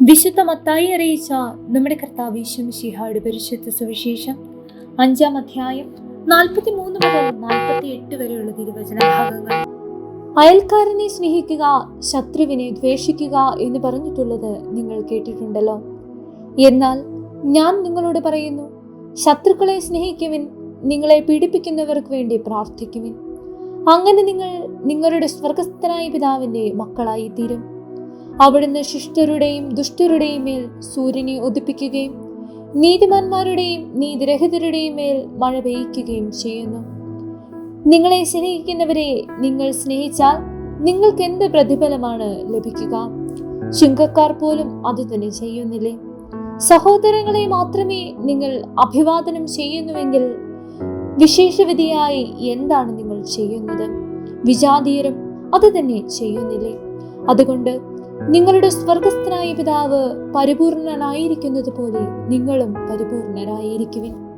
വിശുദ്ധ മത്തായി അറിയിച്ച നമ്മുടെ കർത്താവ് ശിഹാട് പരിശുദ്ധ സുവിശേഷം അഞ്ചാം അധ്യായം നാൽപ്പത്തി മൂന്ന് മുതൽ നാൽപ്പത്തി എട്ട് വരെയുള്ള തിരുവചന ഭാഗങ്ങൾ. അയൽക്കാരനെ സ്നേഹിക്കുക ശത്രുവിനെ ദ്വേഷിക്കുക എന്ന് പറഞ്ഞിട്ടുള്ളത് നിങ്ങൾ കേട്ടിട്ടുണ്ടല്ലോ. എന്നാൽ ഞാൻ നിങ്ങളോട് പറയുന്നു ശത്രുക്കളെ സ്നേഹിക്കുവിൻ നിങ്ങളെ പീഡിപ്പിക്കുന്നവർക്ക് വേണ്ടി പ്രാർത്ഥിക്കുവിൻ. അങ്ങനെ നിങ്ങൾ നിങ്ങളുടെ സ്വർഗസ്ഥനായ പിതാവിന്റെ മക്കളായി തീരും അവിടുന്ന് ശിഷ്ടരുടെയും ദുഷ്ടരുടെയും മേൽ സൂര്യനെ ഉദിപ്പിക്കുകയും നീതിമാന്മാരുടെയും നീതിരഹിതരുടെയും മേൽ മഴ പെയ്യ്ക്കുകയും ചെയ്യുന്നു. നിങ്ങളെ സ്നേഹിക്കുന്നവരെ നിങ്ങൾ സ്നേഹിച്ചാൽ നിങ്ങൾക്ക് എന്ത് പ്രതിഫലമാണ് ലഭിക്കുക? ചുങ്കക്കാർ പോലും അതുതന്നെ ചെയ്യുന്നില്ലേ? സഹോദരങ്ങളെ മാത്രമേ നിങ്ങൾ അഭിവാദനം ചെയ്യുന്നുവെങ്കിൽ വിശേഷവിധിയായി എന്താണ് നിങ്ങൾ ചെയ്യുന്നത്? വിജാതീയരും അത് തന്നെ ചെയ്യുന്നില്ലേ? അതുകൊണ്ട് നിങ്ങളുടെ സ്വർഗസ്ഥനായ പിതാവ് പരിപൂർണനായിരിക്കുന്നത് പോലെ നിങ്ങളും പരിപൂർണരായിരിക്കുവിൻ.